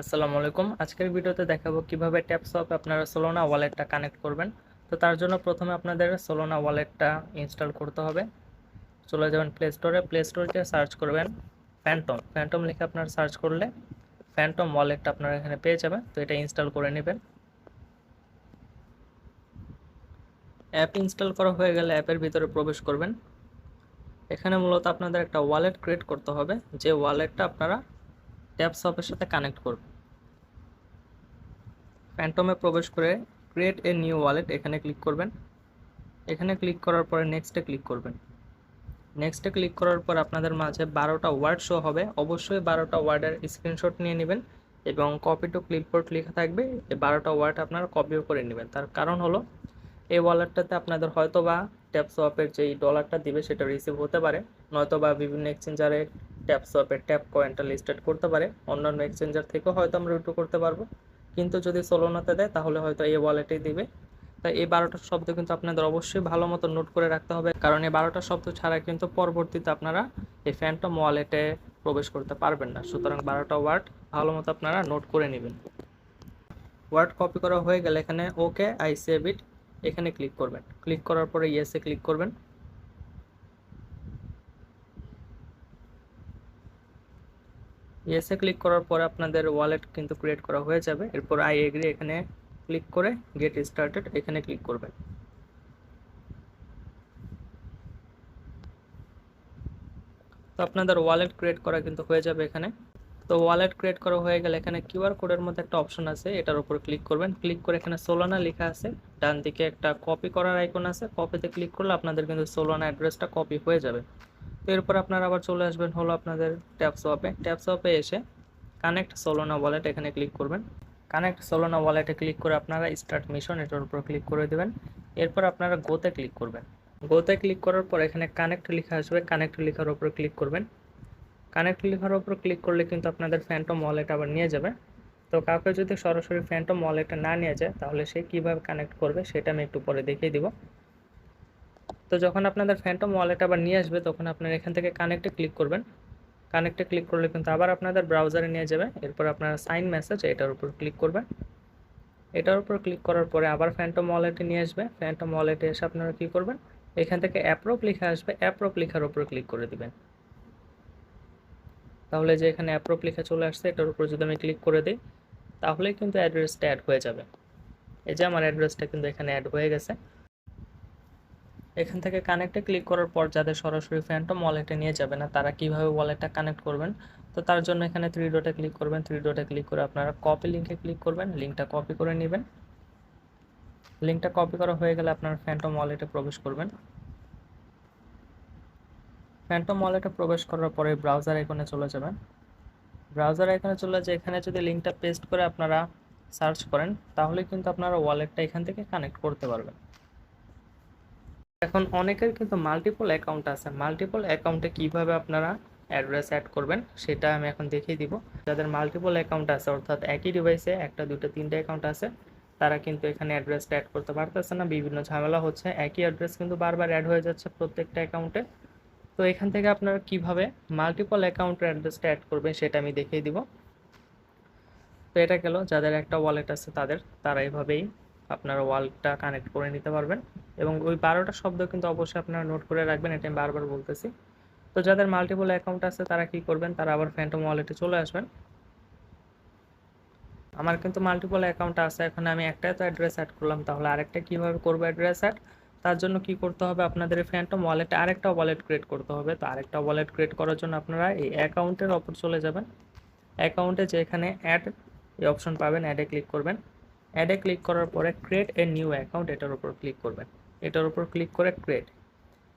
আসসালামু আলাইকুম। আজকের ভিডিওতে দেখাবো কীভাবে ট্যাপসপ আপনারা সোলোনা ওয়ালেটটা কানেক্ট করবেন। তো তার জন্য প্রথমে আপনাদের সোলোনা ওয়ালেটটা ইনস্টল করতে হবে। চলে যাবেন প্লে স্টোরে প্লে স্টোরকে সার্চ করবেন ফ্যান্টম ফ্যান্টম লিখে আপনারা সার্চ করলে ফ্যান্টম ওয়ালেটটা আপনারা এখানে পেয়ে যাবেন। তো এটা ইনস্টল করে নেবেন। অ্যাপ ইনস্টল করা হয়ে গেলে অ্যাপের ভিতরে প্রবেশ করবেন। এখানে মূলত আপনাদের একটা ওয়ালেট ক্রিয়েট করতে হবে। যে ওয়ালেটটা আপনারা ট্যাপসপের সাথে কানেক্ট করবে। ফ্যান্টমে প্রবেশ করে ক্রিয়েট এ নিউ ওয়ালেট এখানে ক্লিক করবেন। এখানে ক্লিক করার পরে নেক্সটে ক্লিক করবেন। নেক্সটে ক্লিক করার পর আপনাদের মাঝে বারোটা ওয়ার্ড শো হবে। অবশ্যই বারোটা ওয়ার্ডের স্ক্রিনশট নিয়ে নেবেন এবং কপি টু ক্লিপবোর্ড লেখা থাকবে। এই বারোটা ওয়ার্ড আপনারা কপিও করে নেবেন। তার কারণ হলো, এই ওয়ালেটটাতে আপনাদের হয়তো বা ট্যাপসপের যেই ডলারটা দিবে সেটা রিসিভ হতে পারে। নয়তো বা বিভিন্ন এক্সচেঞ্জারে ট্যাপ ট্যাপ কয়েনটা লিস্টেড করতে পারে। অন্যান্য এক্সচেঞ্জার থেকেও হয়তো আমরা উইথড্র করতে পারব। কিন্তু যদি সোলোনাতে দেয়, তাহলে হয়তো এই ওয়ালেটেই দিবে। তাই এই বারোটা শব্দ কিন্তু আপনাদের অবশ্যই ভালো মতো নোট করে রাখতে হবে। কারণ এই বারোটা শব্দ ছাড়া কিন্তু পরবর্তীতে আপনারা এই ফ্যান্টম ওয়ালেটে প্রবেশ করতে পারবেন না। সুতরাং বারোটা ওয়ার্ড ভালো মতো আপনারা নোট করে নেবেন। ওয়ার্ড কপি করা হয়ে গেলে এখানে ওকে আই ইট এখানে ক্লিক করবেন। ক্লিক করার পরে ইয়েসে ক্লিক করবেন। ইয়েসে ক্লিক করার পর আপনাদের ওয়ালেট কিন্তু ক্রিয়েট করা হয়ে যাবে। এরপর আই এগ্রি এখানে ক্লিক করে গেট স্টার্টেড এখানে ক্লিক করবেন। তো আপনাদের ওয়ালেট ক্রিয়েট করা কিন্তু হয়ে যাবে এখানে। তো ওয়ালেট ক্রিয়েট করা হয়ে গেলে এখানে কিউআর কোডের মধ্যে একটা অপশন আছে, এটার উপর ক্লিক করবেন। ক্লিক করে এখানে সোলানা লেখা আছে। ডান দিকে একটা কপি করার আইকন আছে। কপিতে ক্লিক করলে আপনাদের কিন্তু সোলানা অ্যাড্রেসটা কপি হয়ে যাবে। তো এরপর আপনারা আবার চলে আসবেন হলো আপনাদের ট্যাপসপে ট্যাপসপে এসে কানেক্ট সোলোনা ওয়ালেট এখানে ক্লিক করবেন। কানেক্ট সোলোনা ওয়ালেটে ক্লিক করে আপনারা স্টার্ট মিশন এটার উপর ক্লিক করে দেবেন। এরপর আপনারা গোতে ক্লিক করবেন। গোতে ক্লিক করার পর এখানে কানেক্ট লেখা আসবে। কানেক্ট লেখার উপর ক্লিক করবেন। কানেক্ট লেখার উপর ক্লিক করলে কিন্তু আপনাদের ফ্যান্টম ওয়ালেট আবার নিয়ে যাবে। তো কাউকে যদি সরাসরি ফ্যান্টম ওয়ালেটটা না নিয়ে যায়, তাহলে সে কীভাবে কানেক্ট করবে, সেটা আমি একটু পরে দেখিয়ে দিব। তো যখন আপনাদের ফ্যান্টম ওয়ালেট আবার নিয়ে আসবে, তখন আপনারা এখান থেকে কানেক্টে ক্লিক করবেন। কানেক্টে ক্লিক করলে কিন্তু আবার আপনাদের ব্রাউজারে নিয়ে যাবে। এরপর আপনারা সাইন মেসেজ এটার উপর ক্লিক করবেন। এটার উপর ক্লিক করার পরে আবার ফ্যান্টম ওয়ালেটে নিয়ে আসবে। ফ্যান্টম ওয়ালেটে এসে আপনারা কী করবেন? এখান থেকে অ্যাপ্রোপ লেখা আসবে। অ্যাপ্রোপ লেখার উপর ক্লিক করে দিবেন। তাহলে যে এখানে অ্যাপ্রোপ লেখা চলে আসছে, এটার উপর যদি আমি ক্লিক করে দিই, তাহলেই কিন্তু অ্যাড্রেসটা অ্যাড হয়ে যাবে। এই যে আমার অ্যাড্রেসটা কিন্তু এখানে অ্যাড হয়ে গেছে। এখান থেকে কানেক্টে ক্লিক করার পর যাদের সরাসরি ফ্যান্টম ওয়ালেটে নিয়ে যাবে না তারা কীভাবে ওয়ালেটটা কানেক্ট করবেন, তো তার জন্য এখানে থ্রি ডটে ক্লিক করবেন। থ্রি ডটে ক্লিক করে আপনারা কপি লিঙ্কে ক্লিক করবেন লিঙ্কটা কপি করে নেবেন। লিঙ্কটা কপি করা হয়ে গেলে আপনারা ফ্যান্টম ওয়ালেটে প্রবেশ করবেন। ফ্যান্টম ওয়ালেটে প্রবেশ করার পরে ব্রাউজার আইকনে চলে যাবেন। ব্রাউজার আইকনে চলে যে এখানে যদি লিঙ্কটা পেস্ট করে আপনারা সার্চ করেন, তাহলে কিন্তু আপনারা ওয়ালেটটা এখান থেকে কানেক্ট করতে পারবেন। এখন অনেকের কিন্তু মাল্টিপল অ্যাকাউন্ট আছে। মাল্টিপল অ্যাকাউন্টে কীভাবে আপনারা অ্যাড্রেস অ্যাড করবেন, সেটা আমি এখন দেখিয়ে দিব। যাদের মাল্টিপল অ্যাকাউন্ট আছে, অর্থাৎ একই ডিভাইসে একটা দুটো তিনটে অ্যাকাউন্ট আছে, তারা কিন্তু এখানে অ্যাড্রেসটা অ্যাড করতে পারতেছে না। বিভিন্ন ঝামেলা হচ্ছে। একই অ্যাড্রেস কিন্তু বারবার অ্যাড হয়ে যাচ্ছে প্রত্যেকটা অ্যাকাউন্টে তো এখান থেকে আপনারা কীভাবে মাল্টিপল অ্যাকাউন্টের অ্যাড্রেসটা অ্যাড করবেন, সেটা আমি দেখিয়ে দিব। তো এটা গেল। যাদের একটা ওয়ালেট আছে, তাদের, তারা এইভাবেই আপনারা ওয়ালটা কানেক্ট করে নিতে পারবেন। এবং ওই বারোটা শব্দ কিন্তু অবশ্যই আপনারা নোট করে রাখবেন, এটা আমি বারবার বলতেছি। তো যাদের মাল্টিপল অ্যাকাউন্ট আছে, তারা কি করবেন? তারা আবার ফ্যান্টম ওয়ালেটে চলে আসবেন। আমার কিন্তু মাল্টিপল অ্যাকাউন্ট আছে, এখন আমি একটাই তো অ্যাড্রেস অ্যাড করলাম, তাহলে আরেকটা কীভাবে করব অ্যাড্রেস অ্যাড তার জন্য কি করতে হবে? আপনাদের ফ্যান্টম ওয়ালেটে আরেকটা ওয়ালেট ক্রিয়েট করতে হবে। তো আরেকটা ওয়ালেট ক্রিয়েট করার জন্য আপনারা এই অ্যাকাউন্টের ওপর চলে যাবেন। অ্যাকাউন্টে যেখানে অ্যাড এই অপশন পাবেন অ্যাডে ক্লিক করবেন। অ্যাডে ক্লিক করার পরে ক্রিয়েট এ নিউ অ্যাকাউন্ট এটার উপর ক্লিক করবেন। এটার উপর ক্লিক করে ক্রিয়েট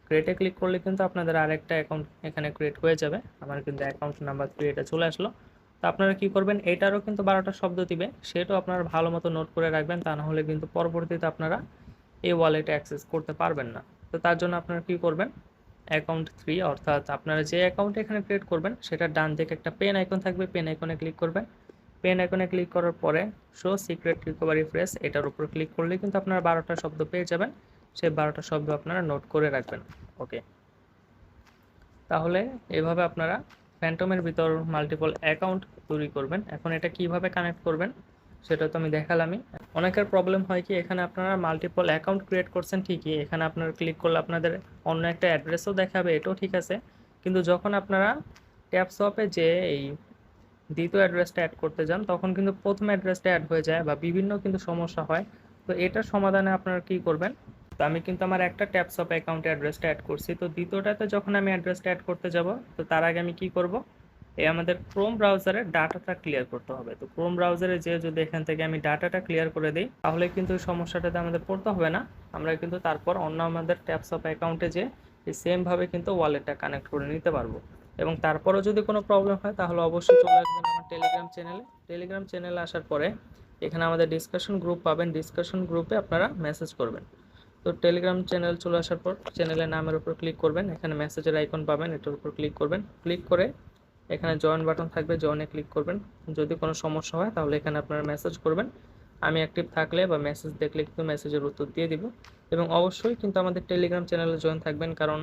ক্রিয়েটে ক্লিক করলে কিন্তু আপনাদের আরেকটা অ্যাকাউন্ট এখানে ক্রিয়েট হয়ে যাবে। আমার কিন্তু অ্যাকাউন্ট নাম্বার ক্রিয়েটে চলে আসলো। তো আপনারা কি করবেন, এটারও কিন্তু বারোটা শব্দ দিবে। সেটাও আপনারা ভালো মতো নোট করে রাখবেন, তা না হলে কিন্তু পরবর্তীতে আপনারা এই ওয়ালেটে অ্যাক্সেস করতে পারবেন না। তো তার জন্য আপনারা কি করবেন অ্যাকাউন্ট থ্রি অর্থাৎ আপনারা যে অ্যাকাউন্ট এখানে ক্রিয়েট করবেন, সেটা ডান দিকে একটা পেন আইকন থাকবে। পেন আইকনে ক্লিক করবেন। পেন আইকনে ক্লিক করার পরে শো সিক্রেট রিকভারি ফ্রেস এটার উপর ক্লিক করলে কিন্তু আপনারা বারোটা শব্দ পেয়ে যাবেন। সেই বারোটা শব্দ আপনারা নোট করে রাখবেন ওকে তাহলে এভাবে আপনারা ফ্যান্টমের ভিতর মাল্টিপল অ্যাকাউন্ট তৈরি করবেন। এখন এটা কীভাবে কানেক্ট করবেন, সেটা তো আমি দেখালামই। অনেকের প্রবলেম হয় কি, এখানে আপনারা মাল্টিপল অ্যাকাউন্ট ক্রিয়েট করছেন ঠিকই, এখানে আপনারা ক্লিক করলে আপনাদের অন্য একটা অ্যাড্রেসও দেখাবে, এটাও ঠিক আছে। কিন্তু যখন আপনারা ট্যাপ শপে যে এই দ্বিতীয় অ্যাড্রেসটা অ্যাড করতে যান, তখন কিন্তু প্রথম অ্যাড্রেসটা অ্যাড হয়ে যায় বা বিভিন্ন কিন্তু সমস্যা হয়। তো এটার সমাধানে আপনারা কি করবেন তো আমি কিন্তু আমার একটা ট্যাপসপ অ্যাকাউন্টে অ্যাড্রেসটা অ্যাড করছি। তো দ্বিতীয়টাতে যখন আমি অ্যাড্রেসটা অ্যাড করতে যাব, তো তার আগে আমি কি করব? এই আমাদের ক্রোম ব্রাউজারের ডাটাটা ক্লিয়ার করতে হবে। তো ক্রোম ব্রাউজারে যে যদি এখান থেকে আমি ডাটাটা ক্লিয়ার করে দিই, তাহলে কিন্তু সমস্যাটাতে আমাদের পড়তে হবে না। আমরা কিন্তু তারপর অন্য আমাদের ট্যাপসপ অ্যাকাউন্টে যে সেমভাবে কিন্তু ওয়ালেটটা কানেক্ট করে নিতে পারব। এবং তারপরও যদি কোনো প্রবলেম হয়, তাহলে অবশ্যই চলে আসবেন আমার টেলিগ্রাম চ্যানেলে টেলিগ্রাম চ্যানেলে আসার পরে এখানে আমাদের ডিসকাশন গ্রুপ পাবেন। ডিসকাশন গ্রুপে আপনারা মেসেজ করবেন। তো টেলিগ্রাম চ্যানেল চলে আসার পর চ্যানেলের নামের উপর ক্লিক করবেন। এখানে মেসেজের আইকন পাবেন, এটার উপর ক্লিক করবেন। ক্লিক করে এখানে জয়েন বাটন থাকবে জয়েনে ক্লিক করবেন। যদি কোনো সমস্যা হয় তাহলে এখানে আপনারা মেসেজ করবেন। আমি অ্যাক্টিভ থাকলে বা মেসেজ দেখলে কিন্তু মেসেজের উত্তর দিয়ে দিব। এবং অবশ্যই কিন্তু আমাদের টেলিগ্রাম চ্যানেলে জয়েন থাকবেন, কারণ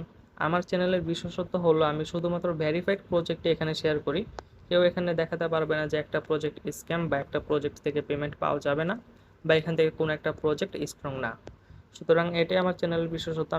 আমার চ্যানেলের বিশেষত্ব হলো আমি শুধুমাত্র ভেরিফাইড প্রজেক্টে এখানে শেয়ার করি। কেউ এখানে দেখাতে পারবে না যে একটা প্রজেক্ট স্ক্যাম বা একটা প্রজেক্ট থেকে পেমেন্ট পাওয়া যাবে না বা এখান থেকে কোনো একটা প্রজেক্ট স্ট্রং না। সুতরাং এটাই আমার চ্যানেলের বিশেষত্ব।